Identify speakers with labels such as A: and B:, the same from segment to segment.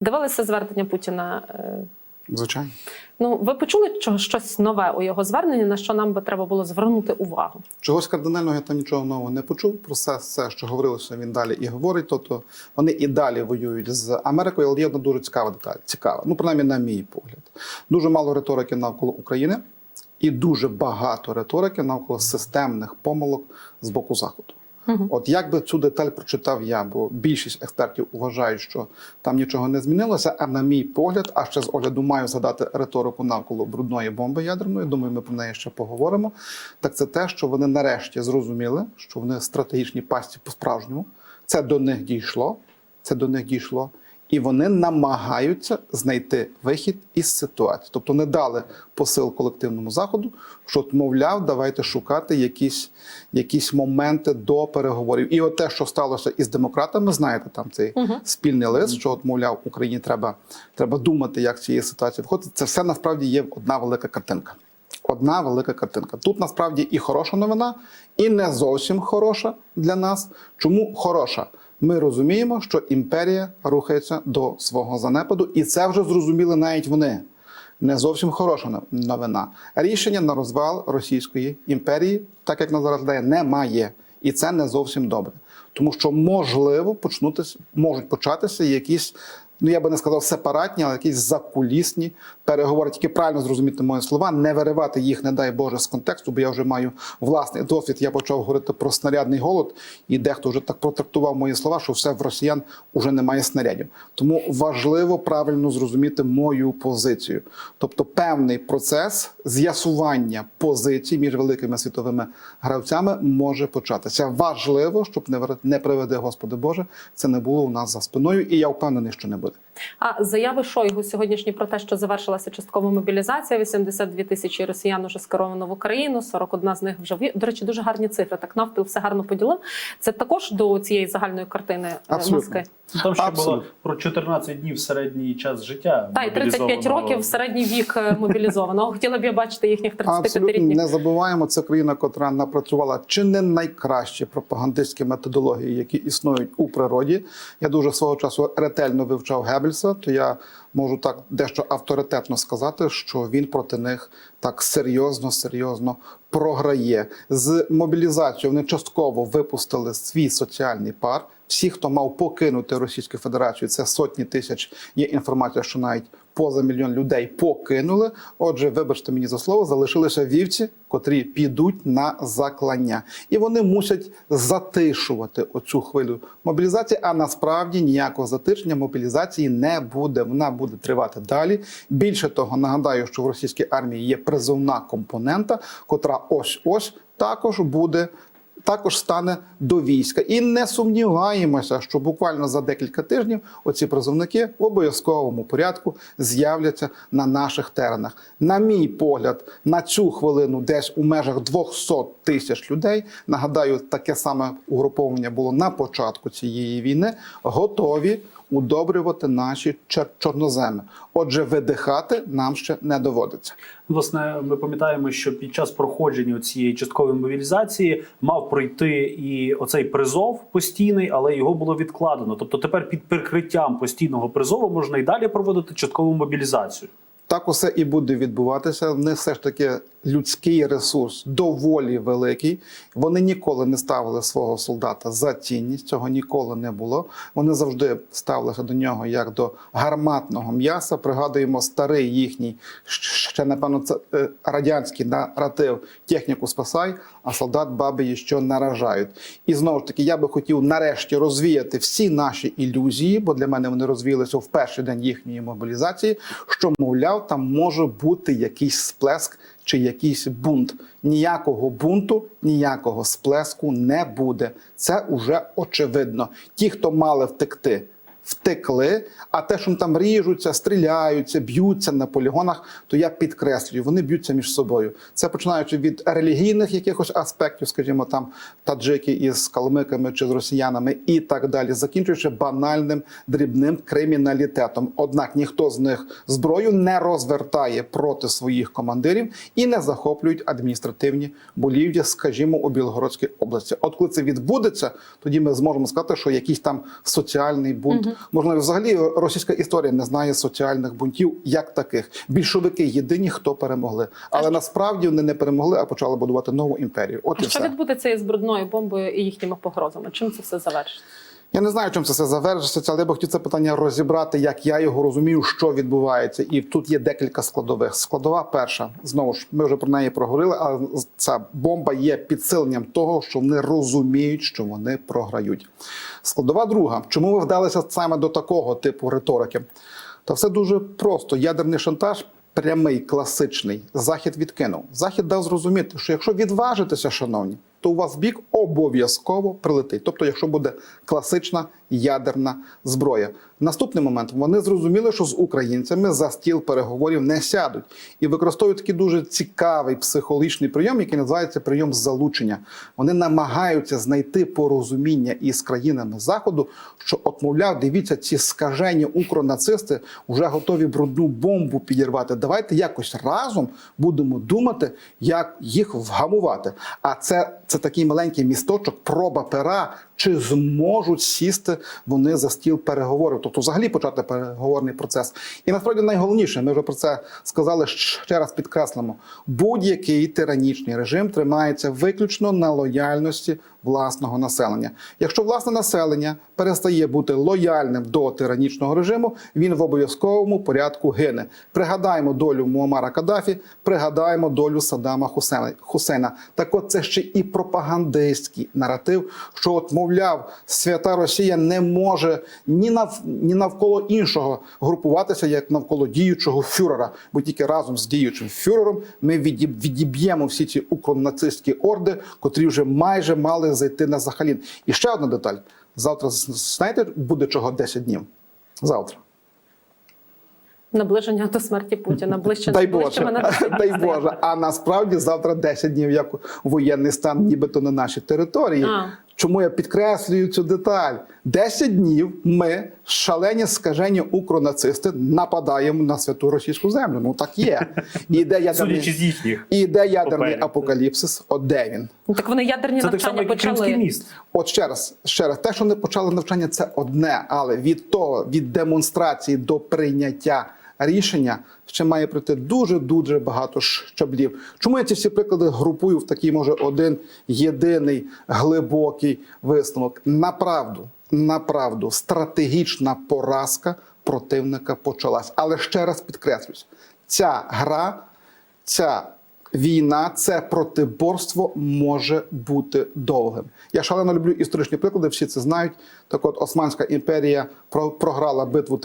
A: Дивилися звернення Путіна. е,
B: Звичайно.
A: Ну, ви почули щось нове у його зверненні, на що нам би треба було звернути увагу?
B: Чогось кардинального я там нічого нового не почув. Про все, все, що говорилося, він далі і говорить. Тобто вони і далі воюють з Америкою, але є одна дуже цікава деталь. Цікава. Ну, принаймні, на мій погляд. Дуже мало риторики навколо України і дуже багато риторики навколо системних помилок з боку Заходу. От як би цю деталь прочитав я, бо більшість експертів вважають, що там нічого не змінилося. А на мій погляд, а ще з огляду маю згадати риторику навколо брудної бомби ядерної. Думаю, ми про неї ще поговоримо. Так це те, що вони нарешті зрозуміли, що вони стратегічні пасті по-справжньому. Це до них дійшло. Це до них дійшло. І вони намагаються знайти вихід із ситуації. Тобто не дали посил колективному заходу, що, мовляв, давайте шукати якісь, якісь моменти до переговорів. І от те, що сталося із демократами, знаєте, там цей спільний лист, що от, мовляв, Україні треба, треба думати, як з цієї ситуації виходити. Це все насправді є одна велика картинка. Одна велика картинка. Тут насправді і хороша новина, і не зовсім хороша для нас. Чому хороша? Ми розуміємо, що імперія рухається до свого занепаду, і це вже зрозуміли навіть вони. Не зовсім хороша нов- новина. Рішення на розвал Російської імперії, так як на зараз дає, немає. І це не зовсім добре. Тому що можливо почнутися, можуть початися якісь, ну я би не сказав сепаратні, але якісь закулісні переговори. Тільки правильно зрозуміти мої слова, не виривати їх, не дай Боже, з контексту, бо я вже маю власний досвід. Я почав говорити про снарядний голод, і дехто вже так протрактував мої слова, що все в росіян уже немає снарядів. Тому важливо правильно зрозуміти мою позицію. Тобто, певний процес з'ясування позицій між великими світовими гравцями може початися. Важливо, щоб не не приведе Господи Боже, це не було у нас за спиною, і я впевнений, що не буде бути.
A: А заяви Шойгу сьогоднішні про те, що завершилася часткова мобілізація, 82 тисячі росіян уже скеровано в Україну, 41 з них вже в до речі, дуже гарні цифри. Так навпіл все гарно поділив. Це також до цієї загальної картини е,
B: Абсолютно.
A: Москви.
C: Ну, Там ще
B: Абсолютно.
C: було про 14 днів середній час життя.
A: Та й 35
C: мобілізованого.
A: років середній вік е, мобілізованого. Хотіла б я бачити їхніх
B: Абсолютно
A: 35-річних.
B: не забуваємо. Це країна, котра напрацювала чи не найкращі пропагандистські методології, які існують у природі. Я дуже свого часу ретельно вивчав Геббельса, то я можу так дещо авторитетно сказати, що він проти них так серйозно, серйозно програє. З мобілізацією вони частково випустили свій соціальний пар. Всі, хто мав покинути Російську Федерацію, це сотні тисяч. Є інформація, що навіть поза мільйон людей покинули. Отже, вибачте мені за слово, залишилися вівці, котрі підуть на заклання, і вони мусять затишувати оцю хвилю мобілізації. А насправді ніякого затишення мобілізації не буде. Вона буде тривати далі. Більше того, нагадаю, що в російській армії є призовна компонента, котра ось ось також буде також стане до війська. І не сумніваємося, що буквально за декілька тижнів оці призовники в обов'язковому порядку з'являться на наших теренах. На мій погляд, на цю хвилину, десь у межах 200 тисяч людей. Нагадаю, таке саме угруповання було на початку цієї війни. Готові удобрювати наші чор- чорноземи. Отже, видихати нам ще не доводиться.
C: Власне, ми пам'ятаємо, що під час проходження цієї часткової мобілізації мав пройти і оцей призов постійний, але його було відкладено. Тобто тепер під прикриттям постійного призову можна і далі проводити часткову мобілізацію.
B: Так усе і буде відбуватися. В них все ж таки людський ресурс доволі великий. Вони ніколи не ставили свого солдата за цінність. Цього ніколи не було. Вони завжди ставилися до нього як до гарматного м'яса. Пригадуємо старий їхній ще напевно це е, радянський наратив техніку спасай, а солдат баби що наражають. І знову ж таки, я би хотів нарешті розвіяти всі наші ілюзії, бо для мене вони розвіялися в перший день їхньої мобілізації. Що мовляв, там може бути якийсь сплеск чи якийсь бунт. Ніякого бунту, ніякого сплеску не буде. Це уже очевидно. Ті, хто мали втекти, втекли. А те, що там ріжуться, стріляються, б'ються на полігонах, то я підкреслюю, вони б'ються між собою. Це починаючи від релігійних якихось аспектів, скажімо, там таджики із калмиками чи з росіянами, і так далі, закінчуючи банальним дрібним криміналітетом. Однак ніхто з них зброю не розвертає проти своїх командирів і не захоплюють адміністративні болів'я, скажімо, у Білгородській області. От коли це відбудеться, тоді ми зможемо сказати, що якийсь там соціальний бунт Можливо, взагалі російська історія не знає соціальних бунтів як таких. Більшовики єдині, хто перемогли. Але насправді вони не перемогли, а почали будувати нову імперію. От
A: А
B: і
A: що
B: все.
A: відбудеться із брудною бомбою і їхніми погрозами? Чим це все завершиться?
B: Я не знаю, чим це все завершиться, але я б хотів це питання розібрати, як я його розумію, що відбувається. І тут є декілька складових. Складова перша, знову ж, ми вже про неї проговорили, але ця бомба є підсиленням того, що вони розуміють, що вони програють. Складова друга, чому ви вдалися саме до такого типу риторики? Та все дуже просто. Ядерний шантаж. Прямий, класичний захід відкинув. Захід дав зрозуміти, що якщо відважитеся, шановні, то у вас бік обов'язково прилетить. Тобто, якщо буде класична ядерна зброя. Наступний момент вони зрозуміли, що з українцями за стіл переговорів не сядуть і використовують такий дуже цікавий психологічний прийом, який називається прийом залучення. Вони намагаються знайти порозуміння із країнами заходу, що от, мовляв, дивіться, ці скажені укронацисти вже готові брудну бомбу підірвати. Давайте якось разом будемо думати, як їх вгамувати. А це, це такий маленький місточок, проба пера. Чи зможуть сісти вони за стіл переговорів, тобто взагалі почати переговорний процес? І насправді найголовніше, ми вже про це сказали ще раз підкреслимо: будь-який тиранічний режим тримається виключно на лояльності власного населення. Якщо власне населення перестає бути лояльним до тиранічного режиму, він в обов'язковому порядку гине. Пригадаємо долю Муамара Каддафі, пригадаємо долю Саддама Хусейна. Так от це ще і пропагандистський наратив, що от, мовляв, свята Росія не може ні нав ні навколо іншого групуватися, як навколо діючого фюрера, бо тільки разом з діючим фюрером ми відіб- відіб'ємо всі ці укронацистські орди, котрі вже майже мали зайти на Захалін. І ще одна деталь: завтра знаєте, буде чого 10 днів. Завтра.
A: Наближення до смерті Путіна. Ближче
B: Дай
A: ближче
B: Боже,
A: мене
B: дай. Боже. А насправді завтра 10 днів як воєнний стан, нібито на нашій території.
A: А.
B: Чому я підкреслюю цю деталь? 10 днів ми, шалені скажені укронацисти, нападаємо на святу російську землю. Ну так є. І йде ядерний,
C: з їхніх.
B: і йде ядерний апокаліпсис. От де він?
A: Ну, Так вони ядерні
C: Це так само,
A: навчання
C: як
A: почали.
C: міст.
B: От ще раз, ще раз, те, що не почали навчання, це одне, але від того, від демонстрації до прийняття рішення ще має пройти дуже дуже багато щаблів. Чому я ці всі приклади групую в такий, може, один єдиний глибокий висновок? Направду, направду, стратегічна поразка противника почалась. Але ще раз підкреслюсь, ця гра, ця Війна, це протиборство може бути довгим. Я шалено люблю історичні приклади, всі це знають. Так от Османська імперія про- програла битву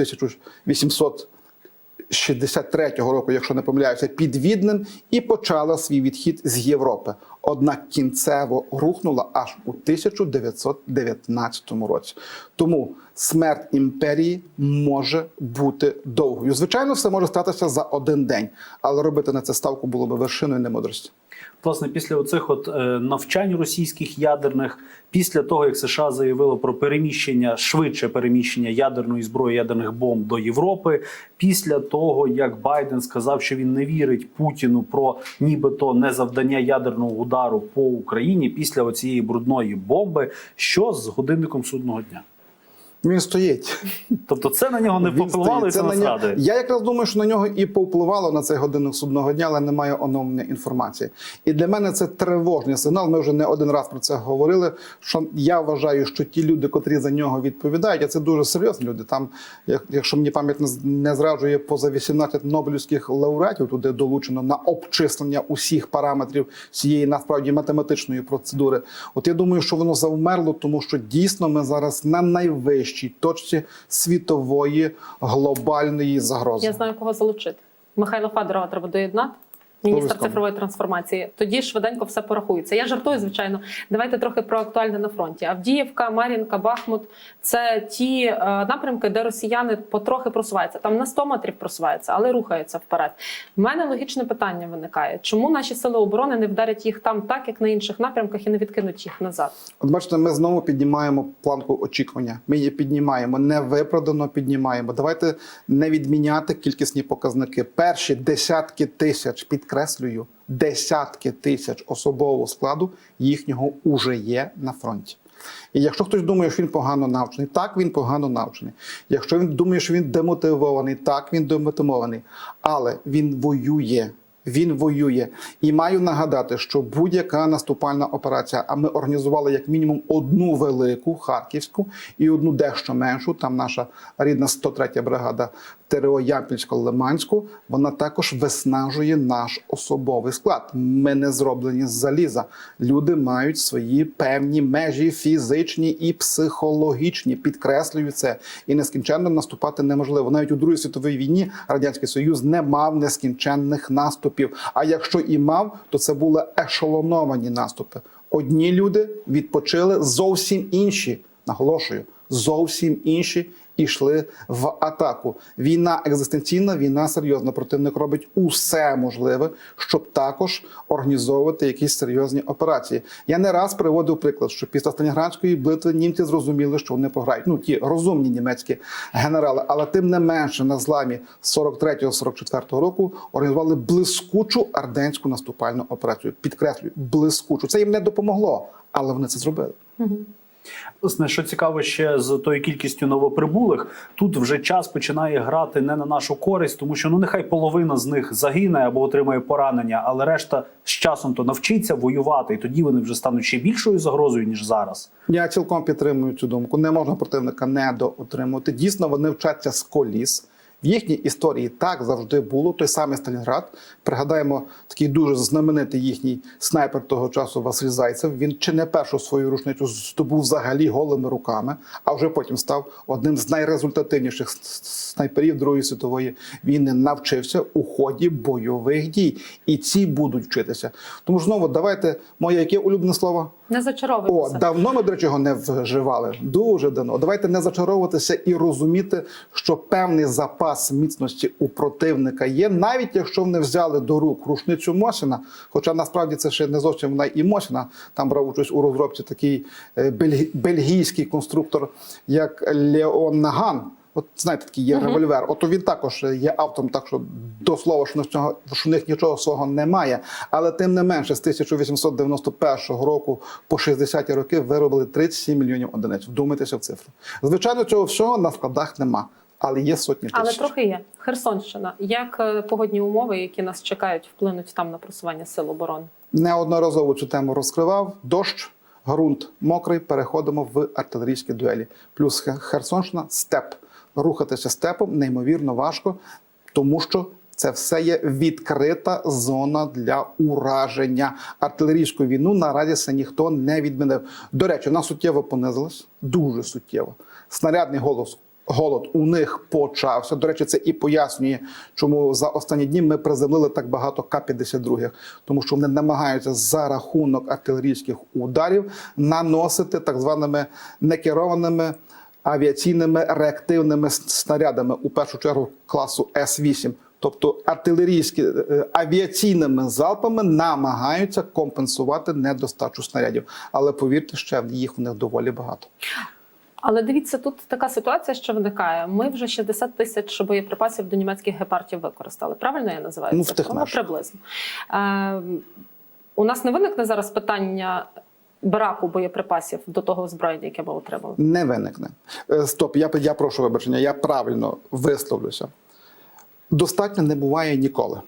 B: 1863 року, якщо не помиляюся, під Віднем і почала свій відхід з Європи. Однак кінцево рухнула аж у 1919 році. Тому смерть імперії може бути довгою. Звичайно, все може статися за один день, але робити на це ставку було би вершиною немудрості.
C: Власне, після оцих от е, навчань російських ядерних, після того як США заявило про переміщення швидше переміщення ядерної зброї, ядерних бомб до Європи, після того як Байден сказав, що він не вірить Путіну про нібито незавдання ядерного удару по Україні після оцієї брудної бомби, що з годинником судного дня?
B: Він стоїть.
C: Тобто, це на нього не
B: Він
C: попливало і
B: стоїть.
C: це
B: на нього.
C: радує.
B: Я якраз думаю, що на нього і повпливало на цей годинник судного дня, але немає оновлення інформації. І для мене це тривожний сигнал. Ми вже не один раз про це говорили. Що я вважаю, що ті люди, котрі за нього відповідають, а це дуже серйозні люди. Там, як- якщо мені пам'ять не зраджує, поза 18 нобелівських лауреатів туди долучено на обчислення усіх параметрів цієї насправді математичної процедури. От я думаю, що воно завмерло, тому що дійсно ми зараз на найвищій точці світової глобальної загрози.
A: Я знаю, кого залучити. Михайла Федорова треба доєднати. Міністр цифрової трансформації. Тоді швиденько все порахується. Я жартую, звичайно. Давайте трохи про актуальне на фронті. Авдіївка, Мар'їнка, Бахмут це ті е, напрямки, де росіяни потрохи просуваються. Там на 100 метрів просуваються, але рухаються вперед. У мене логічне питання виникає: чому наші сили оборони не вдарять їх там, так як на інших напрямках, і не відкинуть їх назад?
B: От бачите, ми знову піднімаємо планку очікування. Ми її піднімаємо, невиправдано піднімаємо. Давайте не відміняти кількісні показники. Перші десятки тисяч, підкреслюю, десятки тисяч особового складу їхнього уже є на фронті. І якщо хтось думає, що він погано навчений, так він погано навчений. Якщо він думає, що він демотивований, так він демотивований. Але він воює. Він воює. І маю нагадати, що будь-яка наступальна операція, а ми організували як мінімум одну велику харківську і одну дещо меншу. Там наша рідна 103 бригада ТРО Ямпільсько-Лиманську. Вона також виснажує наш особовий склад. Ми не зроблені з заліза. Люди мають свої певні межі фізичні і психологічні. Підкреслюю це. І нескінченно наступати неможливо. Навіть у Другій світовій війні Радянський Союз не мав нескінченних наступів. А якщо і мав, то це були ешелоновані наступи. Одні люди відпочили зовсім інші. Наголошую, зовсім інші ішли в атаку. Війна екзистенційна, війна серйозна. Противник робить усе можливе, щоб також організовувати якісь серйозні операції. Я не раз приводив приклад, що після Сталінградської битви німці зрозуміли, що вони програють. Ну ті розумні німецькі генерали, але тим не менше на зламі 43-44 року організували блискучу арденську наступальну операцію. Підкреслюю, блискучу. Це їм не допомогло, але вони це зробили.
C: Власне, що цікаво ще з тою кількістю новоприбулих, тут вже час починає грати не на нашу користь, тому що ну нехай половина з них загине або отримає поранення, але решта з часом то навчиться воювати, і тоді вони вже стануть ще більшою загрозою ніж зараз.
B: Я цілком підтримую цю думку. Не можна противника недоотримувати. Дійсно, вони вчаться з коліс. В їхній історії так завжди було. Той самий Сталінград. Пригадаємо такий дуже знаменитий їхній снайпер того часу Василь Зайцев. Він чи не першу свою рушницю здобув взагалі голими руками, а вже потім став одним з найрезультативніших снайперів Другої світової війни. Навчився у ході бойових дій, і ці будуть вчитися. Тому ж знову давайте моє яке улюблене слово.
A: Не
B: зачаровуватися.
A: О,
B: давно ми, до речі, його не вживали. Дуже давно. Давайте не зачаровуватися і розуміти, що певний запас міцності у противника є, навіть якщо вони взяли до рук рушницю Мосіна. Хоча насправді це ще не зовсім вона і Мосіна. Там брав участь у розробці такий е, бельгі- бельгійський конструктор, як Леон Наган. От знаєте, такий є револьвер. Ото він також є автором, так що до слова, що в цього що в них нічого свого немає. Але тим не менше, з 1891 року по 60-ті роки виробили 37 мільйонів одиниць. Вдумайтеся в цифру. Звичайно, цього всього на складах нема, але є сотні
A: Але трохи є. Херсонщина. Як е, погодні умови, які нас чекають, вплинуть там на просування сил оборони?
B: Неодноразово цю тему розкривав. Дощ, ґрунт мокрий. Переходимо в артилерійські дуелі. Плюс Херсонщина степ. Рухатися степом неймовірно важко, тому що. Це все є відкрита зона для ураження. Артилерійську війну наразі це ніхто не відмінив. До речі, вона суттєво понизилась, дуже суттєво. Снарядний голос. Голод у них почався. До речі, це і пояснює, чому за останні дні ми приземлили так багато К-52, тому що вони намагаються за рахунок артилерійських ударів наносити так званими некерованими авіаційними реактивними снарядами, у першу чергу класу С-8. Тобто артилерійські е, авіаційними залпами намагаються компенсувати недостачу снарядів. Але повірте, ще їх в них доволі багато.
A: Але дивіться, тут така ситуація, що виникає. Ми вже 60 тисяч боєприпасів до німецьких гепардів використали. Правильно я називаю
B: Ну,
A: це? Ну, приблизно. Е, у нас не виникне зараз питання браку боєприпасів до того озброєння, яке ми отримали.
B: Не виникне. Е, Стоп, я, я прошу вибачення, я правильно висловлюся. Достатньо не буває ніколи.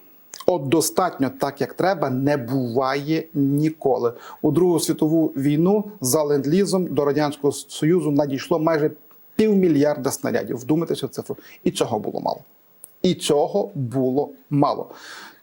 B: От достатньо так, як треба, не буває ніколи. У Другу світову війну за ленд-лізом до Радянського Союзу надійшло майже півмільярда снарядів. Вдумайтеся в цифру. І цього було мало. І цього було мало.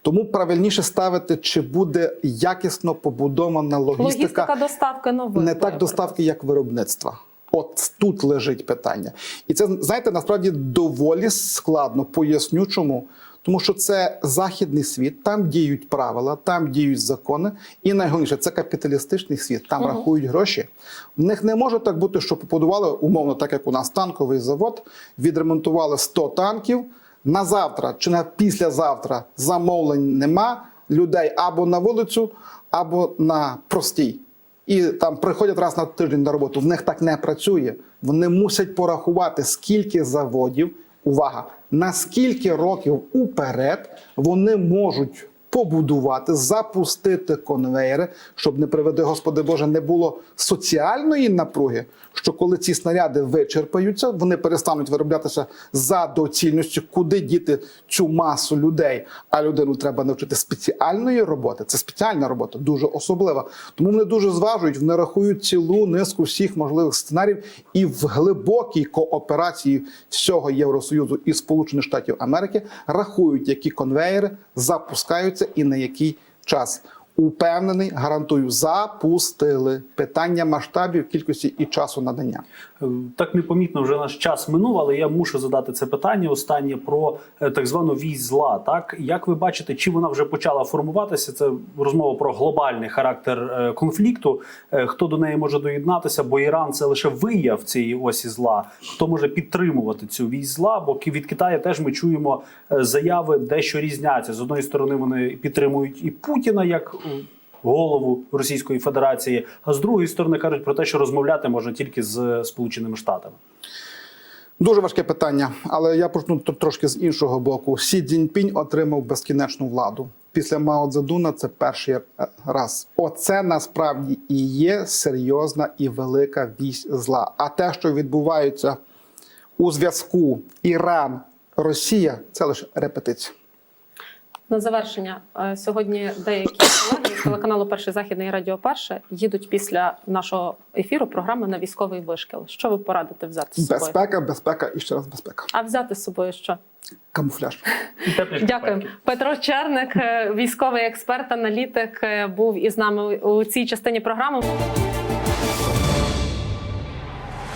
B: Тому правильніше ставити, чи буде якісно побудована логістика,
A: Логістика доставки нових
B: не так доставки, як виробництва. От тут лежить питання. І це, знаєте, насправді доволі складно. Поясню чому. Тому що це західний світ, там діють правила, там діють закони, і найголовніше це капіталістичний світ. Там рахують гроші. В них не може так бути, що побудували умовно, так як у нас танковий завод, відремонтували 100 танків. На завтра чи на післязавтра замовлень нема людей або на вулицю, або на простій і там приходять раз на тиждень на роботу. В них так не працює. Вони мусять порахувати, скільки заводів, увага, на скільки років уперед вони можуть побудувати, запустити конвейери, щоб не приведи, Господи Боже, не було соціальної напруги. Що коли ці снаряди вичерпаються, вони перестануть вироблятися за доцільністю, куди діти цю масу людей. А людину треба навчити спеціальної роботи. Це спеціальна робота, дуже особлива. Тому вони дуже зважують, вони рахують цілу низку всіх можливих сценаріїв і в глибокій кооперації всього Євросоюзу і Сполучених Штатів Америки рахують, які конвейери запускаються і на який час. Упевнений, гарантую, запустили питання масштабів, кількості і часу надання.
C: Е, Так непомітно вже наш час минув, але я мушу задати це питання останнє про е, так звану вісь. Так як ви бачите, чи вона вже почала формуватися? Це розмова про глобальний характер е, конфлікту. Хто до неї може доєднатися? Бо Іран це лише вияв цієї осі зла. Хто може підтримувати цю вісь зла? Бо від Китаю теж ми чуємо заяви, дещо різняться. З одної сторони вони підтримують і Путіна як голову Російської Федерації, а з другої сторони кажуть про те, що розмовляти можна тільки з Сполученими Штатами.
B: Дуже важке питання, але я почну трошки з іншого боку. Сі Цзіньпінь отримав безкінечну владу. Після Мао Цзедуна це перший раз. Оце насправді і є серйозна і велика вісь зла. А те, що відбувається у зв'язку Іран Росія, це лише репетиція.
A: На завершення е, сьогодні деякі колеги з телеканалу Перший західний і радіо Перше їдуть після нашого ефіру програми на військовий вишкіл. Що ви порадите взяти з собою?
B: Безпека, безпека і ще раз безпека.
A: А взяти з собою що?
B: Камуфляж.
A: Дякую. Петро Черник, е, військовий експерт, аналітик, е, був із нами у цій частині програми.